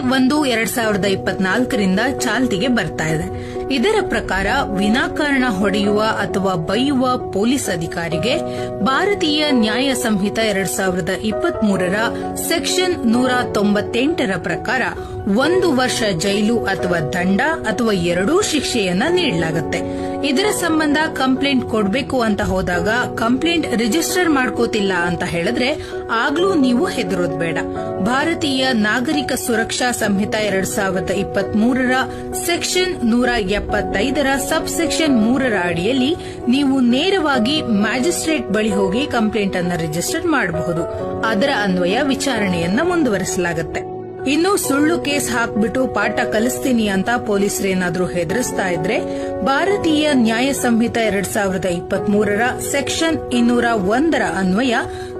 ಒಂದು, ಎರಡ್ ಸಾವಿರದ ಇಪ್ಪತ್ನಾಲ್ಕರಿಂದ ಚಾಲ್ತಿಗೆ ಬರ್ತಾ ಇದೆ. ಇದರ ಪ್ರಕಾರ ವಿನಾಕಾರಣ ಹೊಡೆಯುವ ಅಥವಾ ಬೈಯುವ ಪೊಲೀಸ್ ಅಧಿಕಾರಿಗೆ ಭಾರತೀಯ ನ್ಯಾಯ ಸಂಹಿತ ಎರಡ್ ಸಾವಿರದ ಇಪ್ಪತ್ಮೂರರ ಸೆಕ್ಷನ್ ನೂರ ತೊಂಬತ್ತೆಂಟರ ಪ್ರಕಾರ ಒಂದು ವರ್ಷ ಜೈಲು ಅಥವಾ ದಂಡ ಅಥವಾ ಎರಡೂ ಶಿಕ್ಷೆಯನ್ನ ನೀಡಲಾಗುತ್ತೆ. ಇದರ ಸಂಬಂಧ ಕಂಪ್ಲೇಂಟ್ ಕೊಡಬೇಕು ಅಂತ ಹೋದಾಗ ಕಂಪ್ಲೇಂಟ್ ರಿಜಿಸ್ಟರ್ ಮಾಡ್ಕೋತಿಲ್ಲ ಅಂತ ಹೇಳಿದ್ರೆ ಆಗ್ಲೂ ನೀವು ಹೆದರೋದ್ ಬೇಡ. ಭಾರತೀಯ ನಾಗರಿಕ ಸುರಕ್ಷಾ ಸಂಹಿತ ಎರಡ್ ಸಾವಿರದ ಇಪ್ಪತ್ಮೂರರ ಸೆಕ್ಷನ್ ನೂರ ಎಪ್ಪತ್ತೈದರ ಸಬ್ ಸೆಕ್ಷನ್ ಮೂರರ ಅಡಿಯಲ್ಲಿ ನೀವು ನೇರವಾಗಿ ಮ್ಯಾಜಿಸ್ಟ್ರೇಟ್ ಬಳಿ ಹೋಗಿ ಕಂಪ್ಲೇಂಟ್ ಅನ್ನು ರಿಜಿಸ್ಟರ್ ಮಾಡಬಹುದು. ಅದರ ಅನ್ವಯ ವಿಚಾರಣೆಯನ್ನ ಮುಂದುವರಿಸಲಾಗುತ್ತೆ. ಇನ್ನು ಸುಳ್ಳು ಕೇಸ್ ಹಾಕ್ಬಿಟ್ಟು ಪಾಠ ಕಲಿಸ್ತೀನಿ ಅಂತ ಪೊಲೀಸರೇನಾದ್ರೂ ಹೆದರಿಸ್ತಾ ಇದ್ರೆ ಭಾರತೀಯ ನ್ಯಾಯ ಸಂಹಿತ ಎರಡ್ ಸಾವಿರದ ಇಪ್ಪತ್ಮೂರರ ಸೆಕ್ಷನ್ ಇನ್ನೂರ ಒಂದರ ಅನ್ವಯ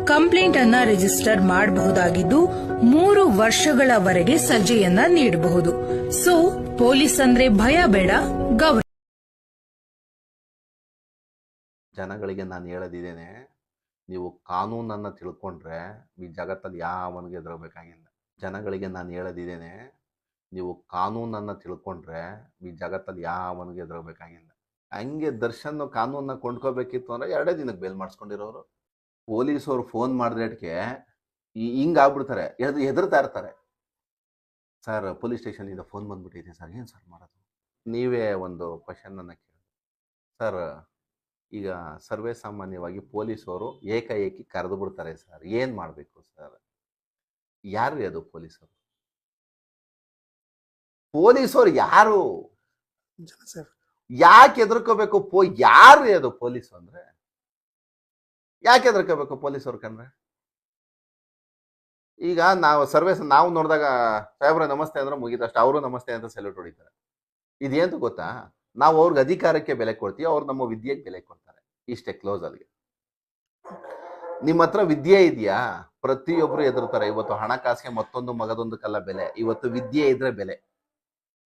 ಕಂಪ್ಲೇಂಟ್ ಅನ್ನ ರಿಜಿಸ್ಟರ್ ಮಾಡಬಹುದಾಗಿದ್ದು ಮೂರು ವರ್ಷಗಳವರೆಗೆ ಸಜೆಯನ್ನ ನೀಡಬಹುದು. ಸೊ, ಪೊಲೀಸ್ ಅಂದ್ರೆ ಭಯ ಬೇಡ, ಗೌರವ. ಜನಗಳಿಗೆ ನಾನು ಹೇಳದಿದ್ದೇನೆ, ನೀವು ಕಾನೂನನ್ನ ತಿಳ್ಕೊಂಡ್ರೆ ಈ ಜಗತ್ತಲ್ಲಿ ಯಾವನಿಗೆ ಎದುರಬೇಕಾಗಿಲ್ಲ ಜನಗಳಿಗೆ ನಾನು ಹೇಳೋದಿದ್ದೇನೆ, ನೀವು ಕಾನೂನನ್ನು ತಿಳ್ಕೊಂಡ್ರೆ ಈ ಜಗತ್ತಲ್ಲಿ ಯಾವನಿಗೆ ಎದುರಬೇಕಾಗಿಲ್ಲ ಹಂಗೆ ದರ್ಶನ್ ಕಾನೂನನ್ನ ಕೊಂಡ್ಕೋಬೇಕಿತ್ತು ಅಂದರೆ ಎರಡೇ ದಿನಕ್ಕೆ ಬೇಲ್ ಮಾಡಿಸ್ಕೊಂಡಿರೋರು. ಪೊಲೀಸವ್ರು ಫೋನ್ ಮಾಡಿದ್ರೇಟ್ಗೆ ಹಿಂಗೆ ಆಗ್ಬಿಡ್ತಾರೆ, ಎದು, ಹೆದರ್ತಾ ಇರ್ತಾರೆ. ಸರ್, ಪೊಲೀಸ್ ಸ್ಟೇಷನಿಂದ ಫೋನ್ ಬಂದ್ಬಿಟ್ಟಿದೆ ಸರ್, ಏನು ಸರ್ ಮಾಡೋದು? ನೀವೇ ಒಂದು ಕ್ವಶನನ್ನು ಕೇಳಿ. ಸರ್, ಈಗ ಸರ್ವೇ ಸಾಮಾನ್ಯವಾಗಿ ಪೊಲೀಸವರು ಏಕಾಏಕಿ ಕರೆದು ಬಿಡ್ತಾರೆ ಸರ್, ಏನು ಮಾಡಬೇಕು ಸರ್? ಯಾರು ಅದು ಪೊಲೀಸರು? ಪೊಲೀಸರು ಯಾರು? ಯಾಕೆ ಎದುರ್ಕೋಬೇಕು ಪೋ ಯಾರು ಅದು ಪೊಲೀಸ್ ಅಂದ್ರೆ? ಯಾಕೆ ಎದುರ್ಕೋಬೇಕು ಪೊಲೀಸರು ಕಂಡ್ರೆ? ಈಗ ನಾವು ಸರ್ವೇಸ್ ನಾವು ನೋಡಿದಾಗ ಸಾಹೇಬ್ರ ನಮಸ್ತೆ ಅಂದ್ರೆ ಮುಗಿದಷ್ಟು ಅವರು ನಮಸ್ತೆ ಅಂತ ಸೆಲ್ಯೂಟ್ ಹೊಡಿತಾರೆ. ಇದೇಂತ ಗೊತ್ತಾ? ನಾವು ಅವ್ರಿಗೆ ಅಧಿಕಾರಕ್ಕೆ ಬೆಲೆ ಕೊಡ್ತೀವಿ ಅವ್ರು ನಮ್ಮ ವಿದ್ಯೆಗೆ ಬೆಲೆ ಕೊಡ್ತಾರೆ ಇಷ್ಟೇ ಕ್ಲೋಸ್ ಅಲ್ಲಿಗೆ. ನಿಮ್ಮ ಹತ್ರ ವಿದ್ಯೆ ಇದೆಯಾ? ಪ್ರತಿಯೊಬ್ರು ಎದುರ್ತಾರೆ. ಇವತ್ತು ಹಣಕಾಸಿಗೆ ಮತ್ತೊಂದು ಮಗದೊಂದಕ್ಕೆಲ್ಲ ಬೆಲೆ. ಇವತ್ತು ವಿದ್ಯೆ ಇದ್ರೆ ಬೆಲೆ.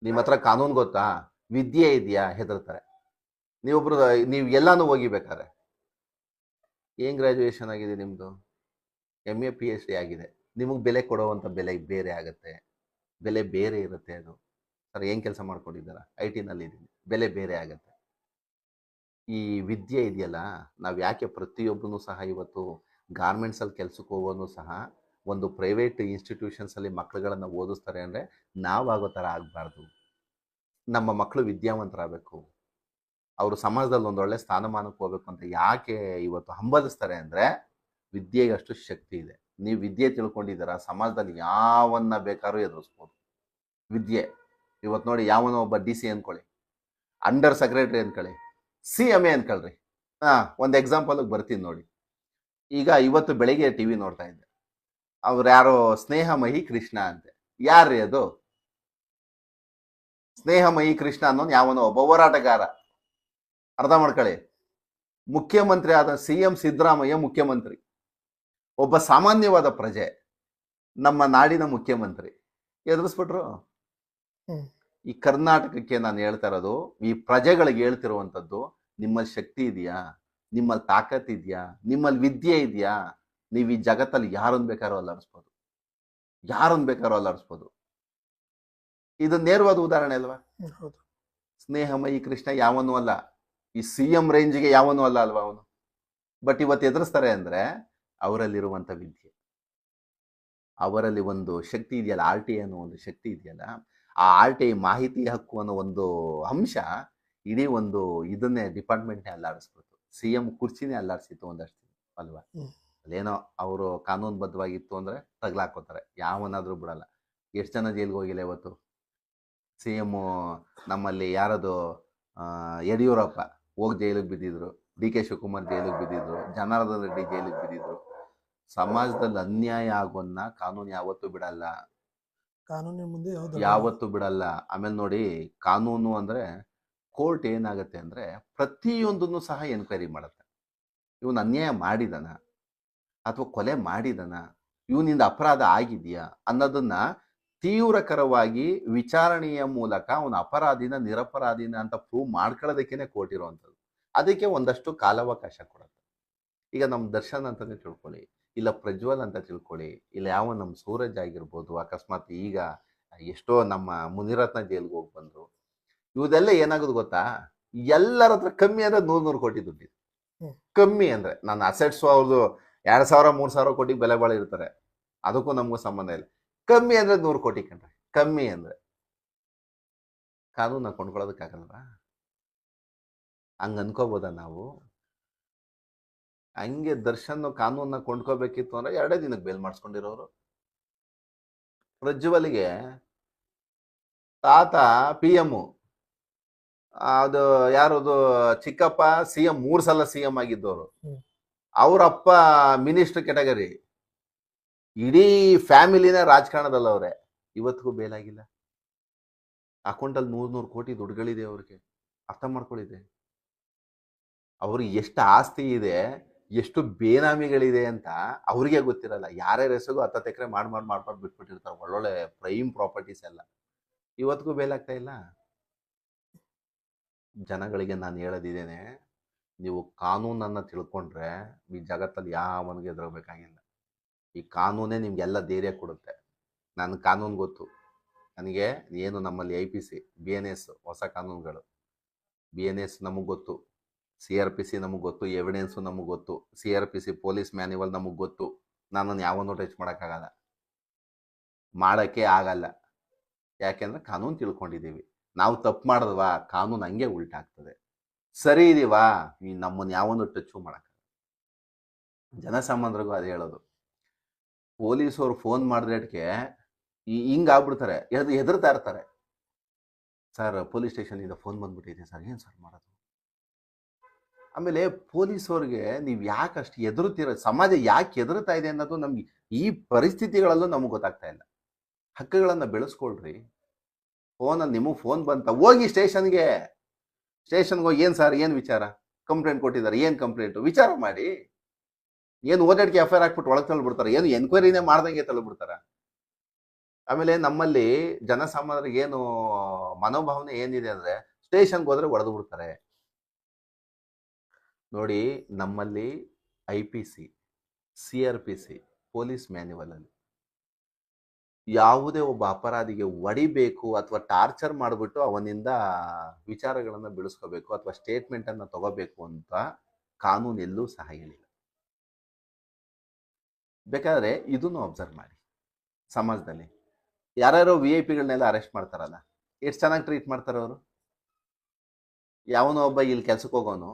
ನಿಮ್ಮ ಹತ್ರ ಕಾನೂನು ಗೊತ್ತಾ? ವಿದ್ಯೆ ಇದೆಯಾ? ಹೆದರ್ತಾರೆ. ನೀವೊಬ್ರು, ನೀವು ಎಲ್ಲಾನು ಹೋಗಿಬೇಕಾರೆ ಏನ್ ಗ್ರಾಜುಯೇಷನ್ ಆಗಿದೆ ನಿಮ್ದು? M A P H D ಆಗಿದೆ. ನಿಮಗೆ ಬೆಲೆ ಕೊಡುವಂಥ ಬೆಲೆ ಬೇರೆ ಆಗುತ್ತೆ. ಬೆಲೆ ಬೇರೆ ಇರುತ್ತೆ ಅದು. ಸರ್, ಏನು ಕೆಲಸ ಮಾಡ್ಕೊಂಡಿದ್ದಾರ? ಐ ಟಿನಲ್ಲಿ ಇದ್ದೀನಿ ಬೆಲೆ ಬೇರೆ ಆಗುತ್ತೆ. ಈ ವಿದ್ಯೆ ಇದೆಯಲ್ಲ, ನಾವು ಯಾಕೆ ಪ್ರತಿಯೊಬ್ಬನು ಸಹ ಇವತ್ತು ಗಾರ್ಮೆಂಟ್ಸಲ್ಲಿ ಕೆಲಸಕ್ಕೆ ಹೋಗೋನು ಸಹ ಒಂದು ಪ್ರೈವೇಟ್ ಇನ್ಸ್ಟಿಟ್ಯೂಷನ್ಸಲ್ಲಿ ಮಕ್ಕಳುಗಳನ್ನು ಓದಿಸ್ತಾರೆ ಅಂದರೆ ನಾವಾಗೋ ಥರ ಆಗಬಾರ್ದು. ನಮ್ಮ ಮಕ್ಕಳು ವಿದ್ಯಾವಂತರಾಗಬೇಕು. ಅವರು ಸಮಾಜದಲ್ಲಿ ಒಂದು ಒಳ್ಳೆ ಸ್ಥಾನಮಾನಕ್ಕೆ ಹೋಗ್ಬೇಕು ಅಂತ ಯಾಕೆ ಇವತ್ತು ಹಂಬಲಿಸ್ತಾರೆ ಅಂದರೆ ವಿದ್ಯೆಗೆ ಅಷ್ಟು ಶಕ್ತಿ ಇದೆ. ನೀವು ವಿದ್ಯೆ ತಿಳ್ಕೊಂಡಿದ್ದೀರಾ, ಸಮಾಜದಲ್ಲಿ ಯಾವನ್ನ ಬೇಕಾದ್ರೂ ಎದುರಿಸ್ಬೋದು. ವಿದ್ಯೆ. ಇವತ್ತು ನೋಡಿ ಯಾವನೋ ಒಬ್ಬ ಡಿ ಸಿ ಅಂದ್ಕೊಳ್ಳಿ ಅಂಡರ್ ಸೆಕ್ರೆಟ್ರಿ ಅಂದ್ಕೊಳ್ಳಿ ಸಿ ಎಂ ಎ ಅಂದ್ಕೊಳ್ರಿ ಹಾಂ, ಒಂದು ಎಕ್ಸಾಂಪಲ್ಗೆ ಬರ್ತೀನಿ ನೋಡಿ. ಈಗ ಇವತ್ತು ಬೆಳಿಗ್ಗೆ ಟಿ ವಿ ನೋಡ್ತಾ ಇದ್ದೆ. ಅವ್ರು ಯಾರೋ ಸ್ನೇಹಮಯಿ ಕೃಷ್ಣ ಅಂತೆ. ಯಾರ್ರೀ ಅದು? ಸ್ನೇಹಮಯಿ ಕೃಷ್ಣ ಅನ್ನೋನು ಯಾವನೋ ಒಬ್ಬ ಹೋರಾಟಗಾರ. ಅರ್ಥ ಮಾಡ್ಕೊಳ್ಳಿ. ಮುಖ್ಯಮಂತ್ರಿ ಆದ ಸಿ ಎಂ ಸಿದ್ದರಾಮಯ್ಯ ಮುಖ್ಯಮಂತ್ರಿ. ಒಬ್ಬ ಸಾಮಾನ್ಯವಾದ ಪ್ರಜೆ. ನಮ್ಮ ನಾಡಿನ ಮುಖ್ಯಮಂತ್ರಿ. ಎದುರಿಸ್ಬಿಟ್ರು. ಈ ಕರ್ನಾಟಕಕ್ಕೆ ನಾನು ಹೇಳ್ತಾ ಇರೋದು ಈ ಪ್ರಜೆಗಳಿಗೆ ಹೇಳ್ತಿರುವಂಥದ್ದು ನಿಮ್ಮಲ್ಲಿ ಶಕ್ತಿ ಇದೆಯಾ? ನಿಮ್ಮಲ್ಲಿ ತಾಕತ್ ಇದೆಯಾ? ನಿಮ್ಮಲ್ಲಿ ವಿದ್ಯೆ ಇದೆಯಾ? ನೀವು ಈ ಜಗತ್ತಲ್ಲಿ ಯಾರನ್ನು ಬೇಕಾದ್ರೂ ಅಲ್ಲಾಡಿಸ್ಬೋದು. ಯಾರನ್ನು ಬೇಕಾದ್ರೂ ಅಲ್ಲಾಡಿಸ್ಬೋದು. ಇದು ನೇರವಾದ ಉದಾಹರಣೆ ಅಲ್ವಾ? ಸ್ನೇಹಮಯಿ ಕೃಷ್ಣ ಯಾವನೂ ಅಲ್ಲ. ಈ ಸಿ ಎಂ ರೇಂಜ್ಗೆ ಯಾವನೂ ಅಲ್ಲ ಅಲ್ವಾ ಅವನು? ಬಟ್ ಇವತ್ತು ಎದುರಿಸ್ತಾರೆ ಅಂದ್ರೆ ಅವರಲ್ಲಿರುವಂಥ ವಿದ್ಯೆ. ಅವರಲ್ಲಿ ಒಂದು ಶಕ್ತಿ ಇದೆಯಲ್ಲ ಆರ್ ಟಿ ಅನ್ನೋ ಒಂದು ಶಕ್ತಿ ಇದೆಯಲ್ಲ ಆ ಆರ್ ಟಿ ಐ ಮಾಹಿತಿ ಹಕ್ಕು ಅನ್ನೋ ಒಂದು ಅಂಶ ಇಡೀ ಒಂದು ಇದನ್ನೇ ಡಿಪಾರ್ಟ್ಮೆಂಟ್ನೇ ಅಲ್ಲಾಡಿಸ್ಬಿಡ್ತು. ಸಿ ಎಂ ಕುರ್ಚಿನೇ ಅಲ್ಲಾಡಿಸಿತ್ತು ಒಂದಷ್ಟು ಅಲ್ವಾ? ಅದೇನೋ ಅಲ್ಲೇನೋ ಅವರು ಕಾನೂನುಬದ್ಧವಾಗಿತ್ತು ಅಂದ್ರೆ ತಗ್ಲಾಕೋತಾರೆ ಯಾವನಾದರೂ ಬಿಡಲ್ಲ. ಎಷ್ಟು ಜನ ಜೈಲಿಗೆ ಹೋಗಿಲ್ಲ ಇವತ್ತು? ಸಿ ಎಂ ನಮ್ಮಲ್ಲಿ ಯಾರದು? ಯಡಿಯೂರಪ್ಪ ಹೋಗಿ ಜೈಲಿಗೆ ಬಿದ್ದಿದ್ರು ಡಿ ಕೆ ಶಿವಕುಮಾರ್ ಜೈಲಿಗೆ ಬಿದ್ದಿದ್ರು ಜನಾರ್ದನ್ ರೆಡ್ಡಿ ಜೈಲಿಗೆ ಬಿದ್ದಿದ್ರು. ಸಮಾಜದಲ್ಲಿ ಅನ್ಯಾಯ ಆಗೋನ್ನ ಕಾನೂನು ಯಾವತ್ತೂ ಬಿಡಲ್ಲ. ಕಾನೂನಿನ ಮುಂದೆ ಯಾವತ್ತೂ ಬಿಡಲ್ಲ. ಆಮೇಲೆ ನೋಡಿ ಕಾನೂನು ಅಂದ್ರೆ ಕೋರ್ಟ್ ಏನಾಗುತ್ತೆ ಅಂದ್ರೆ ಪ್ರತಿಯೊಂದನ್ನು ಸಹ ಎನ್ಕ್ವೈರಿ ಮಾಡುತ್ತೆ. ಇವನು ಅನ್ಯಾಯ ಮಾಡಿದನ ಅಥವಾ ಕೊಲೆ ಮಾಡಿದನ, ಇವನಿಂದ ಅಪರಾಧ ಆಗಿದೆಯಾ ಅನ್ನೋದನ್ನ ತೀವ್ರಕರವಾಗಿ ವಿಚಾರಣೆಯ ಮೂಲಕ ಅವನ ಅಪರಾಧಿನ, ನಿರಪರಾಧಿನ ಅಂತ ಪ್ರೂವ್ ಮಾಡ್ಕೊಳ್ಳೋದಕ್ಕೇನೆ ಕೋರ್ಟ್ ಇರುವಂಥದ್ದು. ಅದಕ್ಕೆ ಒಂದಷ್ಟು ಕಾಲಾವಕಾಶ ಕೊಡುತ್ತೆ. ಈಗ ನಮ್ಮ ದರ್ಶನ್ ಅಂತಾನೆ ತಿಳ್ಕೊಳ್ಳಿ. ಇಲ್ಲ ಪ್ರಜ್ವಲ್ ಅಂತ ತಿಳ್ಕೊಳ್ಳಿ ಇಲ್ಲ ಯಾವ ನಮ್ಮ ಸೂರಜ್ ಆಗಿರ್ಬೋದು ಅಕಸ್ಮಾತ್ ಈಗ ಎಷ್ಟೋ ನಮ್ಮ ಮುನಿರತ್ನ ಜೈಲ್ಗೆ ಹೋಗಿ ಬಂದ್ರು ಇವುದೆಲ್ಲ ಏನಾಗೋದು ಗೊತ್ತಾ? ಎಲ್ಲರ ಹತ್ರ ಕಮ್ಮಿ ಅಂದ್ರೆ ನೂರು ನೂರು ಕೋಟಿ ದುಡ್ಡಿದೆ. ಕಮ್ಮಿ ಅಂದ್ರೆ ನನ್ನ ಅಸೆಟ್ಸ್ ಅವ್ರದ್ದು ಎರಡು ಸಾವಿರ ಮೂರು ಸಾವಿರ ಕೋಟಿ ಬೆಲೆ ಬಾಳ ಇರ್ತಾರೆ ಅದಕ್ಕೂ ನಮಗೂ ಸಂಬಂಧ ಇಲ್ಲ. ಕಮ್ಮಿ ಅಂದ್ರೆ ನೂರು ಕೋಟಿ ಕಂಡ್ರೆ ಕಮ್ಮಿ ಅಂದ್ರೆ. ಕಾನೂನ ಕೊಂಡ್ಕೊಳ್ಳೋದಕ್ಕಾಗಲ್ವಾ? ಹಂಗ ಅನ್ಕೋಬೋದ ನಾವು? ಹಂಗೆ ದರ್ಶನ್ ಕಾನೂನ ಕೊಂಡ್ಕೋಬೇಕಿತ್ತು ಅಂದ್ರೆ ಎರಡೇ ದಿನಕ್ಕೆ ಬೇಲ್ ಮಾಡಿಸ್ಕೊಂಡಿರೋರು. ಪ್ರಜ್ವಲ್ಗೆ ತಾತ ಪಿ ಎಂ ಅದು ಯಾರದು ಚಿಕ್ಕಪ್ಪ ಸಿ ಎಂ ಮೂರ್ ಸಲ ಸಿ ಎಂ ಆಗಿದ್ದವರು ಅಪ್ಪ ಅವರಪ್ಪ ಮಿನಿಸ್ಟರ್ ಕೆಟಗರಿ ಇಡೀ ಫ್ಯಾಮಿಲಿನ ರಾಜಕಾರಣದಲ್ಲ ಅವರೇ. ಇವತ್ತಿಗೂ ಬೇಲಾಗಿಲ್ಲ ಅಕೌಂಟಲ್ಲಿ ನೂರ್ ನೂರು ಕೋಟಿ ದುಡ್ಡುಗಳಿದೆ ಅವ್ರಿಗೆ. ಅರ್ಥ ಮಾಡ್ಕೊಳ್ಳಿದೆ ಅವ್ರಿಗೆ ಎಷ್ಟು ಆಸ್ತಿ ಇದೆ. ಎಷ್ಟು ಬೇನಾಮಿಗಳಿದೆ ಅಂತ ಅವ್ರಿಗೆ ಗೊತ್ತಿರಲ್ಲ. ಯಾರ್ಯಾರ ಹೆಸರಿಗೂ ಹತ್ತತ್ತು ಎಕರೆ ಮಾಡಿ ಮಾಡಿ ಮಾಡ್ಕೊಂಡು ಬಿಟ್ಬಿಟ್ಟಿರ್ತಾರೆ. ಒಳ್ಳೊಳ್ಳೆ ಪ್ರೈಮ್ ಪ್ರಾಪರ್ಟೀಸ್ ಎಲ್ಲ. ಇವತ್ತಿಗೂ ಬೇಲಾಗ್ತಾ ಇಲ್ಲ? ಜನಗಳಿಗೆ ನಾನು ಹೇಳೋದಿದ್ದೇನೆ, ನೀವು ಕಾನೂನನ್ನ ತಿಳ್ಕೊಂಡ್ರೆ ಈ ಜಗತ್ತಲ್ಲಿ ಯಾವನಿಗೆ ಎದುರಬೇಕಾಗಿಲ್ಲ ಈ ಕಾನೂನೇ ನಿಮ್ಗೆಲ್ಲ ಧೈರ್ಯ ಕೊಡುತ್ತೆ. ನನ್ನ ಕಾನೂನು ಗೊತ್ತು. ನನಗೆ ಏನು ನಮ್ಮಲ್ಲಿ I P C B N S ಹೊಸ ಕಾನೂನುಗಳು. ಬಿ ಎನ್ ಎಸ್ ನಮಗೆ ಗೊತ್ತು. ಸಿ ಆರ್ ಪಿ ಸಿ ನಮಗೆ ಗೊತ್ತು, ಎವಿಡೆನ್ಸು ನಮಗೆ ಗೊತ್ತು, C R P C police manual ನಮಗೆ ಗೊತ್ತು. ನಾನು ಯಾವನ್ನೂ ಟಚ್ ಮಾಡೋಕ್ಕಾಗಲ್ಲ. ಮಾಡೋಕ್ಕೆ ಆಗಲ್ಲ. ಯಾಕೆಂದರೆ ಕಾನೂನು ತಿಳ್ಕೊಂಡಿದ್ದೀವಿ. ನಾವು ತಪ್ಪು ಮಾಡಿದ್ವಾ? ಕಾನೂನು ಹಂಗೆ ಉಲ್ಟಾಗ್ತದೆ. ಸರಿ ಇದೀವಾ? ಈ ನಮ್ಮನ್ನು ಯಾವೊಂದು ಟಚ್ಚು ಜನ ಜನಸಾಮಾನ್ಯರಿಗೂ ಅದು ಹೇಳೋದು. ಪೊಲೀಸವ್ರು ಫೋನ್ ಮಾಡಿದ್ರೇಟ್ಗೆ ಹಿಂಗೆ ಆಗ್ಬಿಡ್ತಾರೆ. ಎದ್ ಹೆದರ್ತಾ ಇರ್ತಾರೆ. ಸರ್, ಪೊಲೀಸ್ ಸ್ಟೇಷನಿಂದ ಫೋನ್ ಬಂದ್ಬಿಟ್ಟಿದೆ ಸರ್. ಏನು ಸರ್ ಮಾಡೋದು? ಆಮೇಲೆ ಪೊಲೀಸವ್ರಿಗೆ ನೀವು ಯಾಕೆ ಅಷ್ಟು ಎದುರುತ್ತೀರ ಸಮಾಜ ಯಾಕೆ ಎದುರುತ್ತಾ ಇದೆ ಅನ್ನೋದು ನಮ್ಗೆ ಈ ಪರಿಸ್ಥಿತಿಗಳಲ್ಲೂ ನಮಗೆ ಗೊತ್ತಾಗ್ತಾ ಇಲ್ಲ. ಹಕ್ಕುಗಳನ್ನು ಬೆಳೆಸ್ಕೊಳ್ರಿ. ಫೋನಲ್ಲಿ ನಿಮಗೆ ಫೋನ್ ಬಂತ, ಹೋಗಿ ಸ್ಟೇಷನ್ಗೆ. ಸ್ಟೇಷನ್ಗೆ ಹೋಗಿ, ಏನು ಸರ್, ಏನು ವಿಚಾರ? ಕಂಪ್ಲೇಂಟ್ ಕೊಟ್ಟಿದ್ದಾರೆ, ಏನು ಕಂಪ್ಲೇಂಟು? ವಿಚಾರ ಮಾಡಿ. ಏನು ಓದಾಡಿಕೆ ಎಫ್ ಐ ಆರ್ ಹಾಕ್ಬಿಟ್ಟು ಒಳಗೆ ತಳ್ಳಿಬಿಡ್ತಾರೆ ಏನು ಎನ್ಕ್ವೈರಿನೇ ಮಾಡ್ದಂಗೆ ತಳ್ಳಿಬಿಡ್ತಾರೆ ಆಮೇಲೆ ನಮ್ಮಲ್ಲಿ ಜನಸಾಮಾನ್ಯರಿಗೆ ಏನು ಮನೋಭಾವನೆ ಏನಿದೆ ಅಂದ್ರೆ, ಸ್ಟೇಷನ್ಗೆ ಹೋದ್ರೆ ಒಡೆದು ಬಿಡ್ತಾರೆ. ನೋಡಿ ನಮ್ಮಲ್ಲಿ I P C C R P C, police ಮ್ಯಾನ್ಯುವಲಲ್ಲಿ ಯಾವುದೇ ಒಬ್ಬ ಅಪರಾಧಿಗೆ ಒಡಿಬೇಕು ಅಥವಾ ಟಾರ್ಚರ್ ಮಾಡಿಬಿಟ್ಟು ಅವನಿಂದ ವಿಚಾರಗಳನ್ನು ಬಿಡಿಸ್ಕೋಬೇಕು ಅಥವಾ ಸ್ಟೇಟ್ಮೆಂಟ್ ಅನ್ನ ತಗೋಬೇಕು ಅಂತ ಕಾನೂನು ಎಲ್ಲೂ ಸಹ ಹೇಳಿಲ್ಲ. ಬೇಕಾದರೆ ಇದನ್ನು ಅಬ್ಸರ್ವ್ ಮಾಡಿ ಸಮಾಜದಲ್ಲಿ. ಯಾರ್ಯಾರೋ ವಿ ಐ ಪಿಗಳನ್ನೆಲ್ಲ ಅರೆಸ್ಟ್ ಮಾಡ್ತಾರಲ್ಲ, ಎಷ್ಟು ಚೆನ್ನಾಗಿ ಟ್ರೀಟ್ ಮಾಡ್ತಾರೆ ಅವರು? ಯಾವನೋ ಒಬ್ಬ ಇಲ್ಲಿ ಕೆಲ್ಸಕ್ಕೆ ಹೋಗೋನು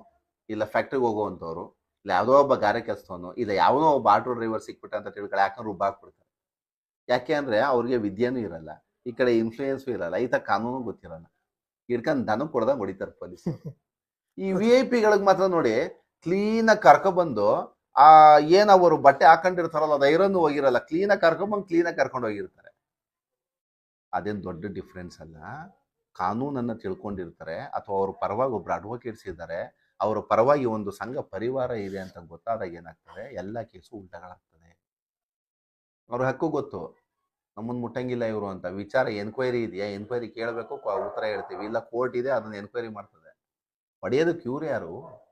ಇಲ್ಲ ಫ್ಯಾಕ್ಟ್ರಿಗೆ ಹೋಗುವಂಥವ್ರು ಇಲ್ಲ ಯಾವುದೋ ಒಬ್ಬ ಗಾರೆ ಕೆಲಸದವನು ಇಲ್ಲ ಯಾವನೋ ಒಬ್ಬ ಆಟೋ ಡ್ರೈವರ್ ಸಿಕ್ಬಿಟ್ಟ ಅಂತ ತಿಳ್ಕೊಳ್ಳಿ ಯಾಕಂದ್ರೆ ರುಬ್ಬಾಕ್ಬಿಡ್ತಾರೆ ಯಾಕೆ ಅಂದ್ರೆ ಅವ್ರಿಗೆ ವಿದ್ಯೆನೂ ಇರಲ್ಲ ಈ ಕಡೆ ಇನ್ಫ್ಲೂಯೆನ್ಸು ಇರಲ್ಲ ಈತ ಕಾನೂನು ಗೊತ್ತಿರಲ್ಲ. ಹಿಡ್ಕೊಂಡು ದನ ಕೊಡ್ದಂಗೆ ಹೊಡಿತಾರೆ ಪೊಲೀಸ್ ಈ ವಿ ಐ ಪಿಗಳಿಗೆ ಮಾತ್ರ ನೋಡಿ ಕ್ಲೀನಾಗಿ ಕರ್ಕೊಬಂದು ಆ ಏನು ಅವರು ಬಟ್ಟೆ ಹಾಕೊಂಡಿರ್ತಾರಲ್ಲ ಅದು ಐರನ್ ಹೋಗಿರಲ್ಲ ಕ್ಲೀನಾಗಿ ಕರ್ಕೊಂಬಂದು ಕ್ಲೀನಾಗಿ ಕರ್ಕೊಂಡು ಹೋಗಿರ್ತಾರೆ. ಅದೇನು ದೊಡ್ಡ ಡಿಫ್ರೆನ್ಸ್ ಅಲ್ಲ. ಕಾನೂನನ್ನ ತಿಳ್ಕೊಂಡಿರ್ತಾರೆ ಅಥವಾ ಅವ್ರ ಪರವಾಗಿ ಒಬ್ರು ಅಡ್ವೊಕೇಟ್ಸ್ ಇದ್ದಾರೆ ಅವರ ಪರವಾಗಿ ಒಂದು ಸಂಘ ಪರಿವಾರ ಇದೆ ಅಂತ ಗೊತ್ತಾದಾಗ ಏನಾಗ್ತದೆ? ಎಲ್ಲ ಕೇಸು ಉಲ್ಟಗಳಾಗ್ತದೆ. ಅವ್ರ ಹಕ್ಕು ಗೊತ್ತು. ನಮ್ಮನ್ನು ಮುಟ್ಟಂಗಿಲ್ಲ ಇವರು ಅಂತ. ವಿಚಾರ ಎನ್ಕ್ವೈರಿ ಇದೆಯಾ? ಎನ್ಕ್ವೈರಿ ಕೇಳಬೇಕು ಉತ್ತರ ಹೇಳ್ತೀವಿ. ಇಲ್ಲ ಕೋರ್ಟ್ ಇದೆ, ಅದನ್ನ ಎನ್ಕ್ವೈರಿ ಮಾಡ್ತದೆ. ಪಡೆಯೋದಕ್ಕೆ ಇವ್ರು ಯಾರು?